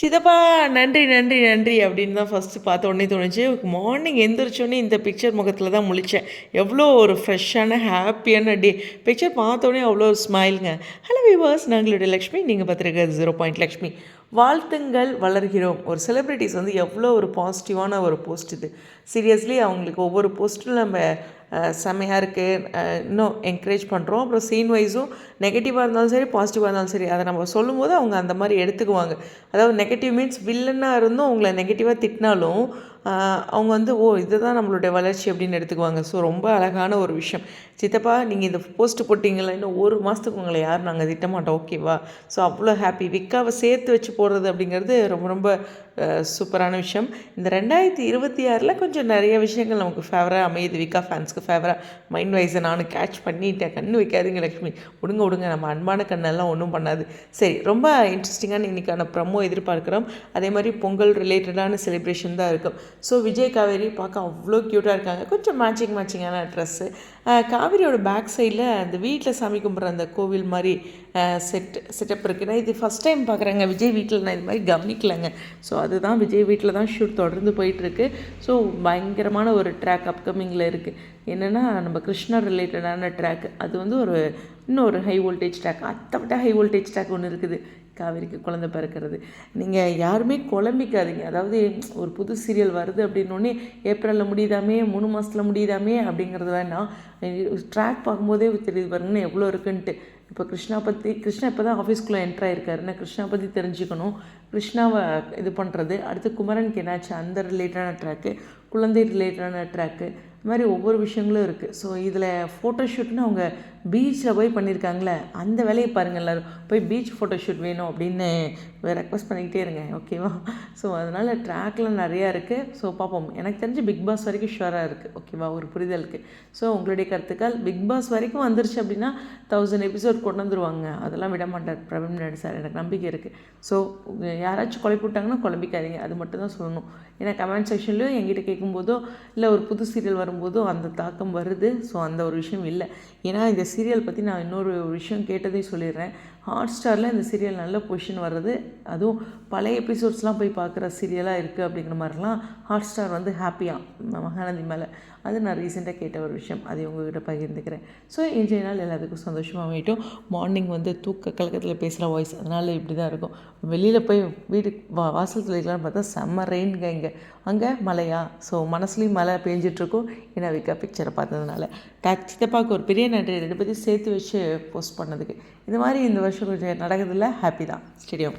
சித்தப்பா நன்றி நன்றி நன்றி அப்படின்னு தான் ஃபஸ்ட்டு பார்த்த உடனே தோணுச்சு. மார்னிங் எந்திரிச்சோடனே இந்த பிக்சர் முகத்தில் தான் முழித்தேன் எவ்வளோ ஒரு ஃப்ரெஷ்ஷான ஹாப்பியான டே பிக்சர் பார்த்தோன்னே அவ்வளோ ஒரு ஸ்மைலுங்க ஹலோ விவாஸ் நாங்களுடைய லக்ஷ்மி. நீங்கள் பார்த்துருக்க ஜீரோ பாயிண்ட் லக்ஷ்மி. வாழ்த்துங்கள் வளர்கிறோம். ஒரு செலிப்ரிட்டிஸ் வந்து எவ்வளோ ஒரு பாசிட்டிவான ஒரு போஸ்ட் இது. சீரியஸ்லி அவங்களுக்கு ஒவ்வொரு போஸ்ட்டும் நம்ம செம்மையாக இருக்குது இன்னும் என்கரேஜ் பண்ணுறோம் அப்புறம் சீன் வைஸும் நெகட்டிவாக இருந்தாலும் சரி பாசிட்டிவாக இருந்தாலும் சரி அதை நம்ம சொல்லும்போது அவங்க அந்த மாதிரி எடுத்துக்குவாங்க. அதாவது நெகட்டிவ் மீன்ஸ் வில்லனாக இருந்தும் அவங்கள நெகட்டிவாக திட்டினாலும் அவங்க வந்து ஓ இதுதான் நம்மளுடைய வளர்ச்சி அப்படின்னு எடுத்துக்குவாங்க. ஸோ ரொம்ப அழகான ஒரு விஷயம். சித்தப்பா நீங்கள் இந்த போஸ்ட் போட்டிங்களா? இன்னும் ஒரு மாதத்துக்கு உங்களை யாரும் நாங்கள் திட்ட மாட்டோம் ஓகேவா ஸோ அவ்வளோ ஹாப்பி விக்காவை சேர்த்து வச்சு போடுறது அப்படிங்கிறது ரொம்ப ரொம்ப சூப்பரான விஷயம். இந்த ரெண்டாயிரத்தி இருபத்தி ஆறில் கொஞ்சம் நிறைய விஷயங்கள் நமக்கு ஃபேவராக அமையுது விக்கா ஃபேன்ஸ்க்கு ஃபேவராக மைண்ட் வைஸை நானும் கேட்ச் பண்ணிட்டேன். கண்ணு வைக்காதீங்க லக்ஷ்மி. விடுங்க விடுங்க நம்ம அன்பான கண்ணெல்லாம் ஒன்றும் பண்ணாது. சரி ரொம்ப இன்ட்ரெஸ்டிங்கான இன்றைக்கான ப்ரமோ எதிர்பார்க்குறோம். அதே மாதிரி பொங்கல் ரிலேட்டடான செலிப்ரேஷன் தான் இருக்கும். ஸோ விஜய் காவேரி பார்க்க அவ்வளோ க்யூட்டாக இருக்காங்க. கொஞ்சம் மேட்சிங் மேட்சிங்கான ட்ரெஸ்ஸு காவேரியோட பேக் சைடில் அந்த வீட்டில் சாமி கும்பிட்ற அந்த கோவில் மாதிரி செட் செட்டப் இருக்குது நான் இது ஃபஸ்ட் டைம் பார்க்குறேங்க. விஜய் வீட்டில் நான் இது மாதிரி கவனிக்கலைங்க. ஸோ அதுதான் விஜய் வீட்டில் தான் ஷூட் தொடர்ந்து போயிட்டுருக்கு. ஸோ பயங்கரமான ஒரு ட்ராக் அப்கமிங்கில் இருக்குது என்னென்னா நம்ம கிருஷ்ணர் ரிலேட்டடான ட்ராக் அது வந்து ஒரு இன்னொரு ஹை வோல்டேஜ் ட்ராக் அதை விட ஹை வோல்டேஜ் ட்ராக் ஒன்று இருக்குது. காவேரிக்கு குழந்தை பிறக்கிறது. நீங்கள் யாருமே குழம்பிக்காதீங்க. அதாவது ஒரு புது சீரியல் வருது அப்படின்னோடனே ஏப்ரலில் முடியுதாமே மூணு மாதத்தில் முடியுதாமே அப்படிங்கிறது வேணாம். ட்ராக் பார்க்கும்போதே தெரியுது பாருங்கன்னு எவ்வளோ இருக்குன்ட்டு. இப்போ கிருஷ்ணா பற்றி கிருஷ்ணா இப்போ தான் ஆஃபீஸ்க்குள்ளே என்ட்ரு ஆயிருக்காருன்னா கிருஷ்ணா பற்றி தெரிஞ்சுக்கணும். கிருஷ்ணாவை இது பண்ணுறது அடுத்து குமரனுக்கு என்னாச்சு? அந்த ரிலேட்டடான ட்ராக்கு குழந்தை ரிலேட்டடான ட்ராக்கு இது மாதிரி ஒவ்வொரு விஷயங்களும் இருக்குது ஸோ இதில் ஃபோட்டோஷூட்னு அவங்க பீச்சில் போய் பண்ணியிருக்காங்களே அந்த வேலையை பாருங்கள் எல்லோரும். போய் பீச் ஃபோட்டோஷூட் வேணும் அப்படின்னு ரெக்வஸ்ட் பண்ணிக்கிட்டே இருங்க ஓகேவா ஸோ அதனால் ட்ராக்லாம் நிறையா இருக்குது ஸோ பார்ப்போம். எனக்கு தெரிஞ்சு பிக் பாஸ் வரைக்கும் ஷுவராக இருக்குது ஓகேவா ஒரு புரிதலுக்கு. ஸோ உங்களுடைய கருத்துக்கள் பிக் பாஸ் வரைக்கும் வந்துருச்சு அப்படின்னா தௌசண்ட் எபிசோட் கொண்டு வந்துருவாங்க. அதெல்லாம் விட மாட்டார் பிரவீன் நாயுடு சார் எனக்கு நம்பிக்கை இருக்குது ஸோ யாராச்சும் குழப்பி விட்டாங்கன்னா குழம்பிக்காதீங்க. அது மட்டும் தான் சொல்லணும். ஏன்னா கமெண்ட் செக்ஷன்லேயும் என்கிட்ட கேட்கும்போதோ இல்லை ஒரு புது சீரியல் வரும் வரும்போதோ அந்த தாக்கம் வருது. ஸோ அந்த ஒரு விஷயம் இல்லை. ஏன்னா இந்த சீரியல் பற்றி நான் இன்னொரு விஷயம் கேட்டதையும் சொல்லிடுறேன். ஹாட் ஸ்டாரில் இந்த சீரியல் நல்ல பொசிஷன் வர்றது அதுவும் பழைய எபிசோட்ஸ்லாம் போய் பார்க்குற சீரியலாக இருக்குது அப்படிங்கிற மாதிரிலாம் ஹாட் ஸ்டார் வந்து ஹாப்பியாக மகாநதி மேலே. அது நான் ரீசெண்டாக கேட்ட ஒரு விஷயம். அதை உங்ககிட்ட பகிர்ந்துக்கிறேன். ஸோ இன்றைய நாள் எல்லாத்துக்கும் சந்தோஷமாக அமையட்டும். மார்னிங் வந்து தூக்க கலக்கத்தில் பேசுகிற வாய்ஸ் அதனால் இப்படி தான் இருக்கும். வெளியில் போய் வீடு வா வாசல் தெளிக்கலாம்னு பார்த்தா செம்ம ரெயின்ங்க இங்கே. அங்கே மழையா? ஸோ மனசுலேயும் மழை பெஞ்சிட்ருக்கும் ஏன்னா விக்கா பிக்சரை பார்த்ததுனால. டாக் சித்தப்பாவுக்கு ஒரு பெரிய நன்றி ரெண்டு பேரும் சேர்த்து வச்சு போஸ்ட் பண்ணதுக்கு. இந்த மாதிரி இந்த வருஷம் கொஞ்சம் நடக்கிறதுல ஹாப்பி தான். ஸ்டேடியம்